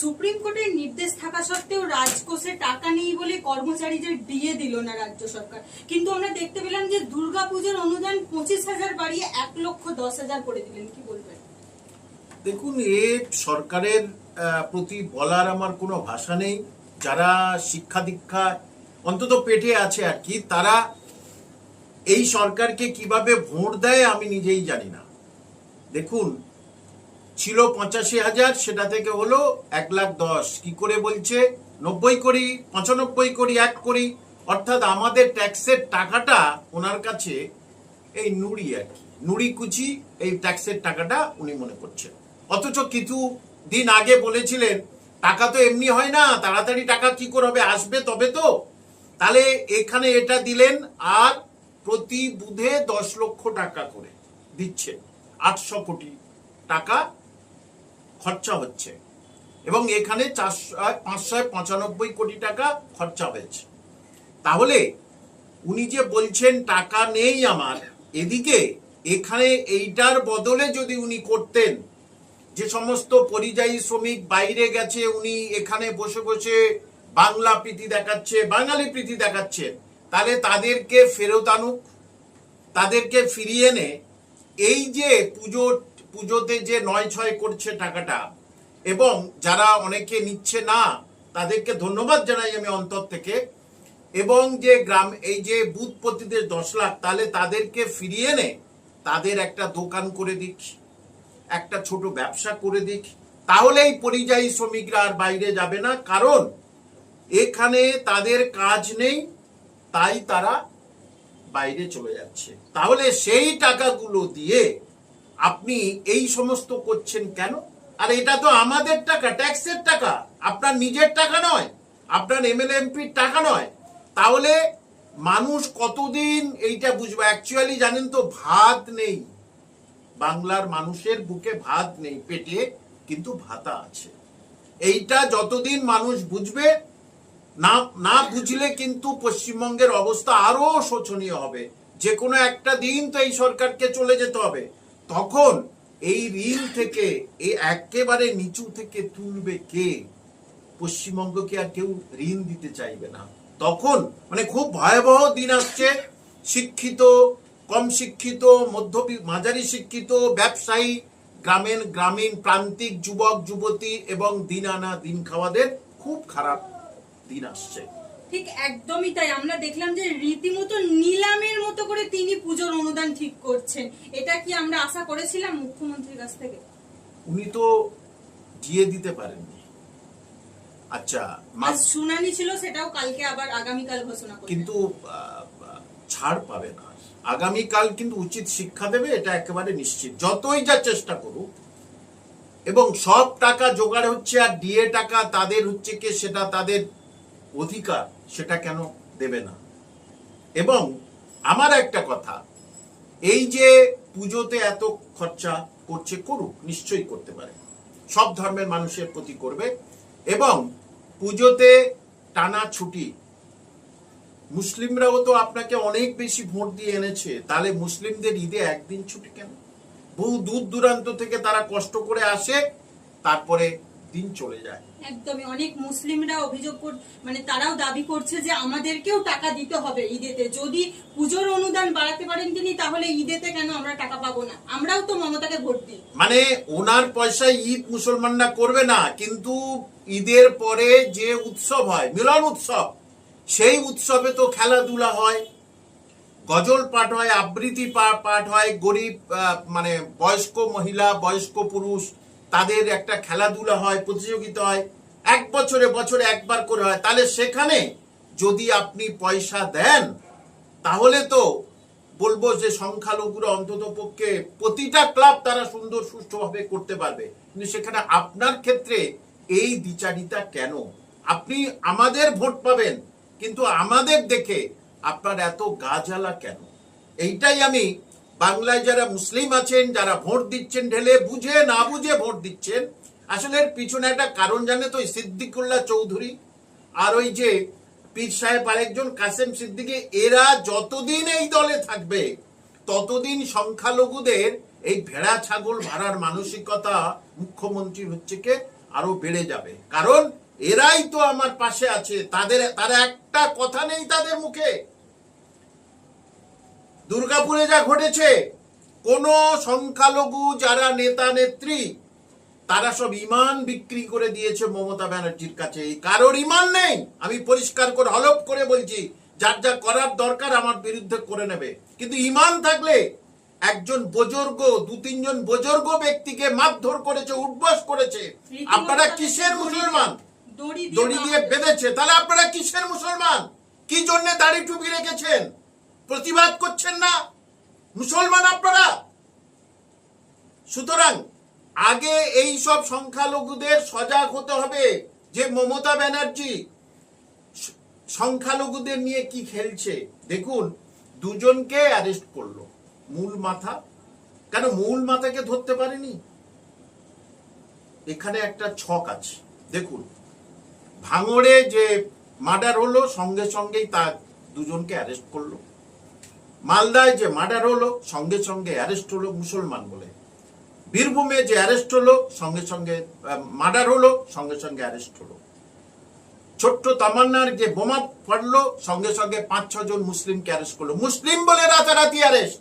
Supreme কোর্টের নির্দেশ থাকা সত্ত্বেও রাজকোষে টাকা নেই বলে কর্মচারীদের দিয়ে দিল না রাজ্য সরকার। কিন্তু আমরা দেখতে পেলাম যে দুর্গাপুজোর অনুদান পঁচিশ হাজার বাড়িয়ে এক লক্ষ দশ হাজার করে দিলেন। কি বলবেন? দেখুন, এ সরকারের প্রতি বলার আমার কোনো ভাষা নেই। যারা শিক্ষা দীক্ষা অন্তত পেটে আছে আর কি, তারা এই সরকারকে কীভাবে ভোট দেয় আমি নিজেই জানি না। দেখুন ছিল পঁচাশি হাজার, সেটা থেকে হলো এক লাখ দশ। কি করে বলছে? নব্বই করি, পঁচানব্বই করি, এক করি। অর্থাৎ আমাদের ট্যাক্সের টাকাটা ওনার কাছে এই নুড়ি আর কি, নুড়ি কুচি এই ট্যাক্সের টাকাটা উনি মনে করছেন। অথচ কিছু দিন আগে বলেছিলেন, টাকা তো এমনি হয় না, তাড়াতাড়ি টাকা কি করে হবে, আসবে তবে তো। তাহলে এখানে এটা দিলেন আর প্রতি বুধে দশ লক্ষ টাকা করে দিচ্ছে আটশো কোটি টাকা খরচা হচ্ছে। এবং এখানে চারশো, পাঁচশো, পঁচানব্বই কোটি টাকা খরচা হয়েছে। তাহলে উনি যে বলছেন টাকা নেই আমার, এদিকে এখানে এইটার বদলে যদি উনি করতেন, যে সমস্ত পরিযায়ী শ্রমিক বাইরে গেছে, উনি এখানে বসে বসে বাংলা প্রীতি দেখাচ্ছে, বাঙালি প্রীতি দেখাচ্ছে, তাহলে তাদেরকে ফেরত আনুক, তাদেরকে ফিরিয়ে এনে, এই যে পুজো পুজোতে যে নয় ছয় করছে টাকাটা, এবং যারা অনেকে নিচ্ছে না, তাদেরকে ধন্যবাদ জানাই আমি অন্তর থেকে। এবং যে গ্রাম, এই যে বুথপতিদের দশ লাখ, তাহলে তাদেরকে ফিরিয়ে এনে তাদের একটা দোকান করে দিক, একটা ছোট ব্যবসা করে দিক। তাহলেই পরিযায়ী শ্রমিকরা আর বাইরে যাবে না, কারণ এখানে তাদের কাজ নেই, তাই তারা বাইরে চলে যাচ্ছে। তাহলে সেই টাকাগুলো দিয়ে আপনি এই সমস্ত করছেন কেন? আর এটা তো আমাদের টাকা ট্যাক্সের টাকা। আপনার নিজের টাকা নয়, আপনার এমএলএ এমপির টাকা নয়। তাহলে মানুষ কতদিন এইটা বুঝবে? অ্যাকচুয়ালি জানেন তো, ভাত নেই। বাংলার মানুষের বুকে ভাত নেই, পেটে কিন্তু ভাতা আছে। এইটা যতদিন মানুষ বুঝবে, না না বুঝলে কিন্তু পশ্চিমবঙ্গের অবস্থা আরও শোচনীয় হবে। যে কোনো একটা দিন তো এই সরকারকে চলে যেতে হবে। তখন এই ঋণ থেকে এই একেবারে নিচু থেকে তুলবে কে? পশ্চিমবঙ্গকে আর কেউ ঋণ দিতে চাইবে না। তখন মানে খুব ভয়াবহ দিন আসছে। শিক্ষিত, কম শিক্ষিত মধ্য মাঝারি শিক্ষিত, ব্যবসায়ী গ্রামীণ গ্রামীণ, প্রান্তিক যুবক, যুবতী এবং দিন আনা, দিন খাওয়াদের খুব খারাপ দিন আসছে। ঠিক একদমই তাই। আমরা দেখলাম যে রীতিমতো নিলামের মতো করে তিনি পুজোর অনুদান ঠিক করছেন। এটা কি আমরা আশা করেছিলাম মুখ্যমন্ত্রীর কাছ থেকে? উনি তো দিয়ে দিতে পারেননি। আচ্ছা আজ শুনানি ছিল সেটাও কালকে আবার আগামীকাল ঘোষণা করবেন। কিন্তু ছাড় পাবে না। আগামীকাল কিন্তু উচিত শিক্ষা দেবে এটা একেবারে নিশ্চিত। যতই যা চেষ্টা করুক এবং সব টাকা জোগাড় হচ্ছে আর ডিএ টাকা তাদের হচ্ছে কি সেটা তাদের অধিকার। সেটা কেন দেবে না? এবং আমার একটা কথা, এই যে পুজোতে এত খরচা করছে করুক, নিশ্চয়ই করতে পারে। সব ধর্মের মানুষের প্রতি করবে এবং পুজোতে টানা ছুটি। মুসলিমরাও তো আপনাকে অনেক বেশি ভোট দিয়ে এনেছে, তাহলে মুসলিমদের ঈদে একদিন ছুটি কেন? বহু দূর দূরান্ত থেকে তারা কষ্ট করে আসে, তারপরে দিন চলে যায়। একদমই অনেক মুসলিমরা অভিযোগ কর মানে তারাও দাবি করছে যে আমাদেরকেও টাকা দিতে হবে ঈদেতে। যদি পুজোর অনুদান বাড়াতে পারেন তিনি তাহলে ঈদেতে কেন আমরা টাকা পাবো না? আমরাও তো মমতাকে ভোট দিই। মানে ওনার পয়সায় ঈদ মুসলমানরা করবে না কিন্তু ঈদের পরে যে উৎসব হয় মিলন উৎসব সেই উৎসবে তো খেলাধুলা হয় গজল পাঠ হয় আবৃত্তি পাঠ হয় গরিব মানে বয়স্ক মহিলা বয়স্ক পুরুষ তাদের একটা খেলাধুলা হয়, প্রতিযোগিতা হয়, এক বছরে বছরে একবার করে হয়। তাহলে সেখানে যদি আপনি পয়সা দেন, তাহলে তো বলব যে সংখ্যালঘুরা অন্তত পক্ষে প্রতিটা ক্লাব তারা সুন্দর সুষ্ঠুভাবে করতে পারবে। কিন্তু সেখানে আপনার ক্ষেত্রে এই বিচারিতা কেন? আপনি আমাদের ভোট পাবেন, কিন্তু আমাদের দেখে আপনার এত গাজালা কেন? এইটাই আমি বাংলায় যারা মুসলিম আছেন, যারা ভোট দিচ্ছেন, ঢেলে বুঝে, না বুঝে ভোট দিচ্ছেন, আসলে এর পিছনে একটা কারণ জানে তো সিদ্দিকুল্লাহ চৌধুরী আর ওই যে পীর সাহেব আরেকজন, কাসেম সিদ্দিকি, এরা যতদিন এই দলে থাকবে, ততদিন সংখ্যালঘুদের এই ভেড়া ছাগল ভাড়ার মানসিকতা মুখ্যমন্ত্রী হচ্ছে কে, আরও বেড়ে যাবে। কারণ এরাই তো আমার পাশে আছে, তাদের, তারা একটা কথা নেই তাদের মুখে। দুর্গাপুরে যা ঘটেছে কোন সংখ্যালঘু যারা নেতা নেত্রী তারা সব ইমান বিক্রি করে দিয়েছে মমতা ব্যানার্জির কাছে। কারোর ইমান নেই আমি পরিষ্কার করে হলপ করে বলছি যার যা করার দরকার আমার বিরুদ্ধে করে নেবে। কিন্তু ইমান থাকলে একজন বুজুর্গ দু তিনজন বুজুর্গ ব্যক্তিকে মারধর করেছে উঠবস করেছে। আপনারা কিসের মুসলমান? দড়ি দিয়ে বেঁধেছে। তাহলে আপনারা কিসের মুসলমান? কি জন্য দাড়ি টুপি রেখেছেন? প্রতিবাদ করছেন না। মুসলমান আপনারা? সুতরাং আগে এই সব সংখ্যালঘুদের সজাগ হতে হবে যে মমতা ব্যানার্জি সংখ্যালঘুদের নিয়ে কি খেলছে। দেখুন, দুজনকে অ্যারেস্ট করল। মূল মাথা। কেন মূল মাথাকে ধরতে পারেনি? এখানে একটা ছক আছে। দেখুন, ভাঙড়ে যে মার্ডার হলো, সঙ্গে সঙ্গেই তার দুজনকে অ্যারেস্ট করল। মালদায় যে মার্ডার হলো, সঙ্গে সঙ্গে অ্যারেস্ট হলো মুসলমান বলে। বীরভূমে যে অ্যারেস্ট হলো, সঙ্গে সঙ্গে মার্ডার হলো, সঙ্গে সঙ্গে অ্যারেস্ট হলো। ছোট্ট তামান্নার যে বোমা পড়ল সঙ্গে সঙ্গে পাঁচ ছজন মুসলিমকে অ্যারেস্ট করল। মুসলিম বলে রাতারাতি অ্যারেস্ট।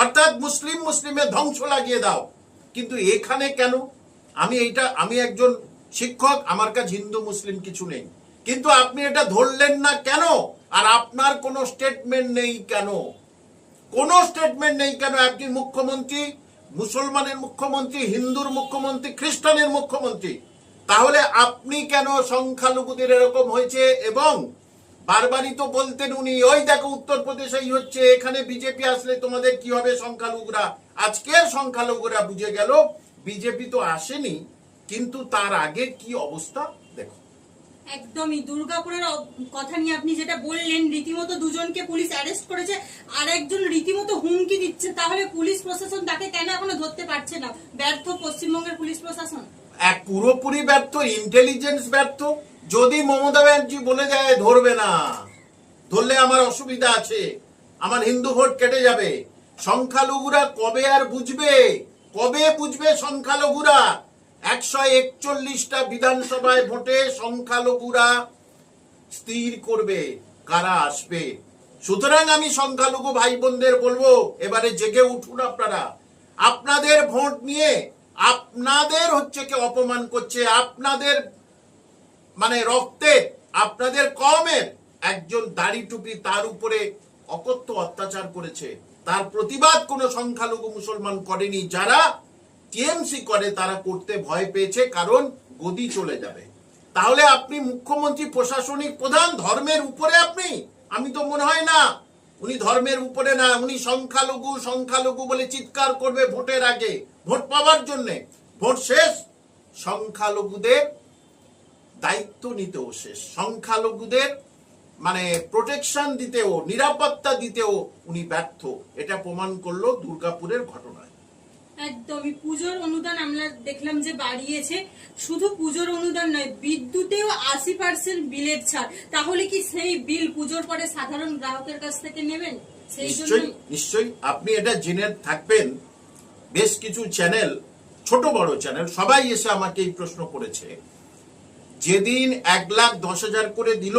অর্থাৎ মুসলিম মুসলিমের ধ্বংস লাগিয়ে দাও। কিন্তু এখানে কেন? আমি এইটা, আমি একজন শিক্ষক, আমার কাছে হিন্দু মুসলিম কিছু নেই। কিন্তু আপনি এটা ধরলেন না কেন? আর আপনার কোনো স্টেটমেন্ট নেই কেন? কোনো স্টেটমেন্ট নেই কেন আপনি মুখ্যমন্ত্রী, মুসলমানের মুখ্যমন্ত্রী, হিন্দুর মুখ্যমন্ত্রী, খ্রিস্টানের মুখ্যমন্ত্রী? তাহলে আপনি কেন সংখ্যালঘুদের এরকম হয়েছে এবং বারবারই তো বলতেন উনি, ওই দেখো উত্তরপ্রদেশেই হচ্ছে, এখানে বিজেপি আসলে তোমাদের কি হবে সংখ্যালঘুরা? আজকের সংখ্যালঘুরা বুঝে গেল বিজেপি তো আসেনি, কিন্তু তার আগে কি অবস্থা? একদমই। দুর্গাপুরের কথা নিয়ে আপনি যেটা বললেন, রীতিমতো দুজনকে পুলিশ অ্যারেস্ট করেছে আর একজন রীতিমতো হুমকি দিচ্ছে, তাহলে পুলিশ প্রশাসন তাকে কেন এখনও ধরতে পারছে না? ব্যর্থ পশ্চিমবঙ্গের পুলিশ প্রশাসন? এক পুরোপুরি ব্যর্থ ইন্টেলিজেন্স ব্যর্থ, যদি মমতা ব্যানার্জি বলে যায় ধরবে না। ধরলে আমার অসুবিধা আছে, আমার হিন্দু ভোট কেটে যাবে। সংখ্যালঘুরা কবে আর বুঝবে? কবে বুঝবে সংখ্যালঘুরা? একশো একচল্লিশটা বিধানসভায় ভোটে সংখ্যালঘুরা স্থির করবে, কারা আসবে? সুতরাং আমি সংখ্যালঘু ভাই বোনদের বলব, এবারে জেগে উঠুন আপনারা। আপনাদের ভোট নিয়ে আপনাদের হচ্ছে কে অপমান করছে, আপনাদের মানে রক্তের আপনাদের কমের একজন দাড়ি টুপি তার উপরে অকথ্য অত্যাচার করেছে। তার প্রতিবাদ কোনো সংখ্যালঘু মুসলমান করেনি। যারা টিএমসি করে তারা করতে ভয় পেয়েছে, কারণ গদি চলে যাবে। তাহলে আপনি মুখ্যমন্ত্রী, প্রশাসনিক প্রধান, ধর্মের উপরে আপনি? আমি তো মনে হয় না। উনি ধর্মের উপরে না, উনি সংখ্যালঘু সংখ্যালঘু বলে চিৎকার করবে ভোটের আগে। ভোট পাওয়ার জন্যে। ভোট শেষ। সংখ্যালঘুদের দায়িত্ব নিতেও শেষ। সংখ্যালঘুদের মানে প্রোটেকশন দিতেও, নিরাপত্তা দিতেও উনি ব্যর্থ। এটা প্রমাণ করল দুর্গাপুরের ঘটনায়। একদমই। পুজোর অনুদান আমরা দেখলাম যে বাড়িয়েছে। শুধু পুজোর অনুদান নয়, বিদ্যুতেও আশি পার্সেন্ট বিলের ছাড়। তাহলে কি সেই বিল পুজোর পরে সাধারণ গ্রাহকের কাছ থেকে নেবেন? নিশ্চয়ই। আপনি এটা জেনে থাকবেন। বেশ কিছু চ্যানেল, ছোট বড় চ্যানেল, সবাই এসে আমাকে এই প্রশ্ন করেছে। যেদিন এক লাখ দশ হাজার করে দিল,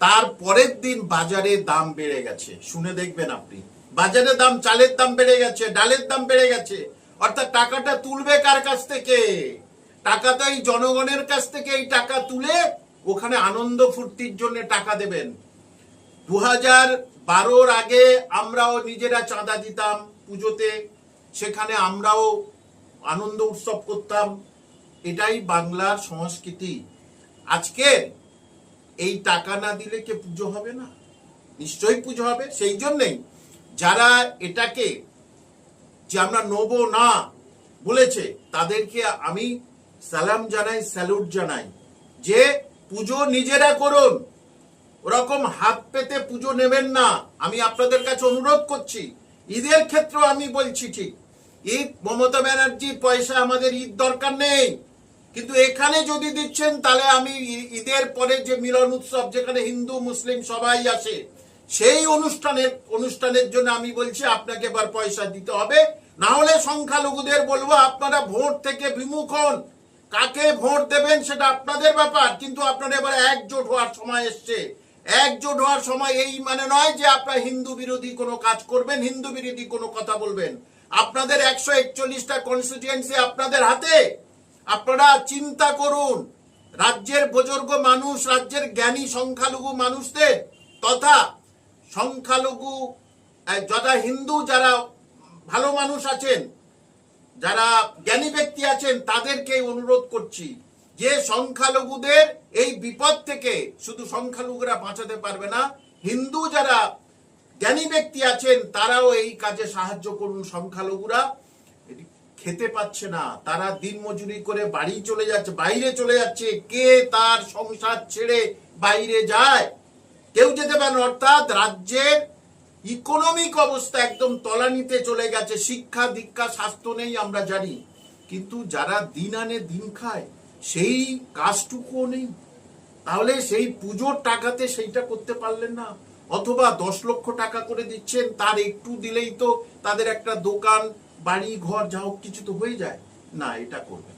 তার পরের দিন বাজারে দাম বেড়ে গেছে। শুনে দেখবেন আপনি। বাজারে দাম, চালের দাম বেড়ে গেছে, ডালের দাম বেড়ে গেছে। অর্থাৎ টাকাটা তুলবে কার কাছ থেকে? টাকাটা এই জনগণের কাছ থেকে এই টাকা তুলে ওখানে আনন্দ ফুর্তির জন্য টাকা দেবেন। দু হাজার বারোর আগে আমরাও নিজেরা চাঁদা দিতাম পুজোতে, সেখানে আমরাও আনন্দ উৎসব করতাম। এটাই বাংলার সংস্কৃতি। আজকে এই টাকা না দিলে কে পুজো হবে না? নিশ্চয়ই পুজো হবে, সেই জন্যেই যারা এটাকে যে আমরা নেব না বলেছে, তাদেরকে আমি সালাম জানাই, স্যালুট জানাই। যে পুজো নিজেরা করুন, ওরকম হাত পেতে পুজো নেবেন না, আমি আপনাদের কাছে অনুরোধ করছি। ঈদের ক্ষেত্রেও আমি বলছি ঠিক। ঈদ, মমতা ব্যানার্জি, পয়সা আমাদের ঈদ দরকার নেই। কিন্তু এখানে যদি দিচ্ছেন, তাহলে আমি ঈদের পরে যে মিলন উৎসব, যেখানে হিন্দু, মুসলিম সবাই আসে সেই অনুষ্ঠানের অনুষ্ঠানের জন্য আমি বলছি, আপনাকে এবার পয়সা দিতে হবে। না হলে সংখ্যালঘুদের বলব, আপনারা ভোট থেকে বিমুখ হন। কাকে ভোট দেবেন সেটা আপনাদের ব্যাপার, কিন্তু আপনারা এবার একজোট হওয়ার সময় এসছে। একজোট হওয়ার সময় এই মানে নয় যে আপনারা হিন্দু বিরোধী কোনো কাজ করবেন, হিন্দু বিরোধী কোনো কথা বলবেন। আপনাদের একশো একচল্লিশটা কনস্টিটিউয়েন্সি আপনাদের হাতে। আপনারা চিন্তা করুন, রাজ্যের বুজুর্গ মানুষ, রাজ্যের জ্ঞানী সংখ্যালঘু মানুষদের, তথা সংখ্যালঘু যারা হিন্দু যারা ভালো মানুষ আছেন, যারা জ্ঞানী ব্যক্তি আছেন, তাদেরকে অনুরোধ করছি যে সংখ্যালঘুদের এই বিপদ থেকে শুধু সংখ্যালঘুরা বাঁচাতে পারবে না, হিন্দু যারা জ্ঞানী ব্যক্তি আছেন, তারাও এই কাজে সাহায্য করুন সংখ্যালঘুরা। খেতে পাচ্ছে না, তারা দিন মজুরি করে বাড়ি চলে যাচ্ছে, বাইরে চলে যাচ্ছে, কে তার সংসার ছেড়ে বাইরে যায়? কেউ যেতে পারে না। অর্থাৎ রাজ্যের ইকোনমিক অবস্থা একদম তলানিতে চলে গেছে। শিক্ষা, দীক্ষা, স্বাস্থ্য নেই আমরা জানি। কিন্তু যারা দিন আনে দিন খায়, সেই কাজটুকুও নেই। তাহলে সেই পুজোর টাকাতে সেইটা করতে পারলেন না। অথবা দশ লক্ষ টাকা করে দিচ্ছেন, তার একটু দিলেই তো তাদের একটা দোকান বাড়ি ঘর যা হোক, কিছু তো হয়ে যায়। না, এটা করবেন না।